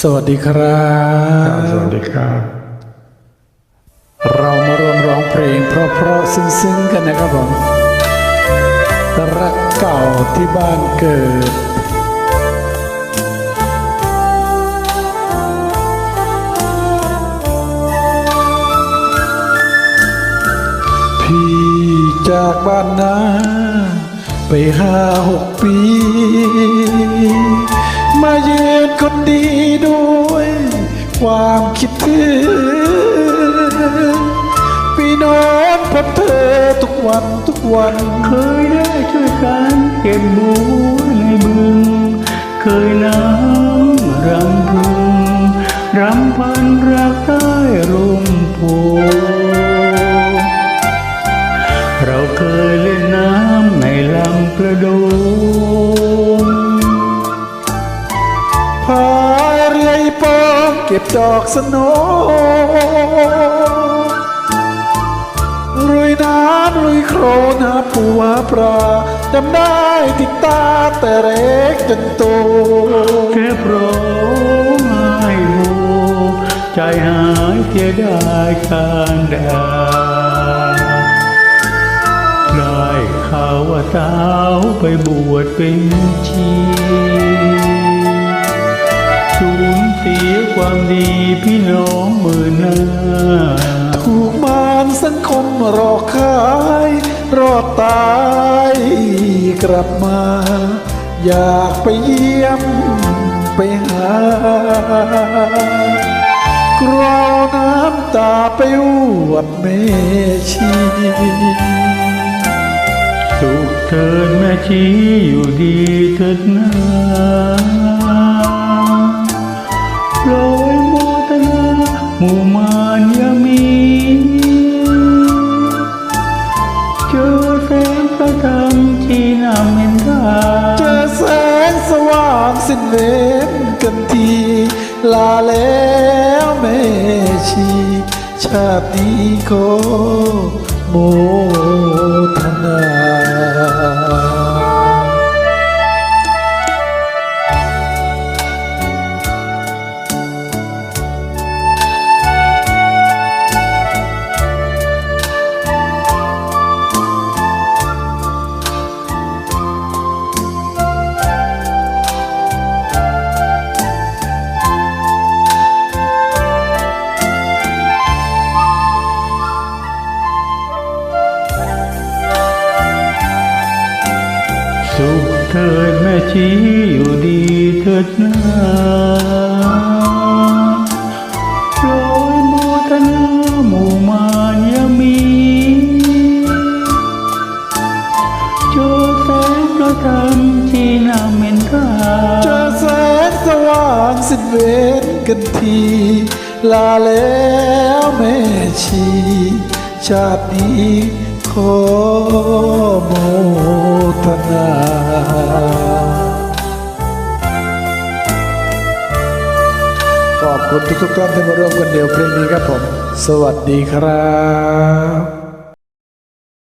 สวัสดีครัครับบสวัสดีครับ เรามาร่วมร้องเพลงเพราะๆซึ้งๆกันนะครับผมรักเก่าที่บ้านเกิด พี่จากบ้านนาไปห้าหกปี คิดถึงปีนอนพบเธอทุกวันทุกวัน เคยได้ช่วยกันเก็บบัวในบึง เคยน้ำรำพึงรำพันรักใต้ร่มโพ ก็บดอกสโนรุยน้ำลุยโครนหาปูหาปลาจำได้ติดตาแต่เล็กจนโตแค่เพราะไม่โหใจหายเสียดายการดาได้ข่าวว่าสาวไปบวชเป็นชี ความดีพี่น้องมื่นหน้า ถูกมารสังคมหลอกขาย รอดตายกลับมา อยากไปเยี่ยมไปหากราวน้ำตาไปอวดเมชีสุขเถิดแม่ชีอยู่ดีเถิดนา สิ้นเวรกันทีลาแล้วแม่ชี ชาตินี้ขอโม เถิดแม่ชีอยู่ดีเถิดนาโปรยโมทนาหมู่มานยามีเจแสงพระธรรมที่นาเมนทาเจอแสงสว่างสิ้นเวรกันทีลาแล้วแม่ชี ชาตินี้ขอโม ขอบคุณทุกๆท่านที่มาร่วมกันเดียวเพลงนี้ครับผม สวัสดีครับ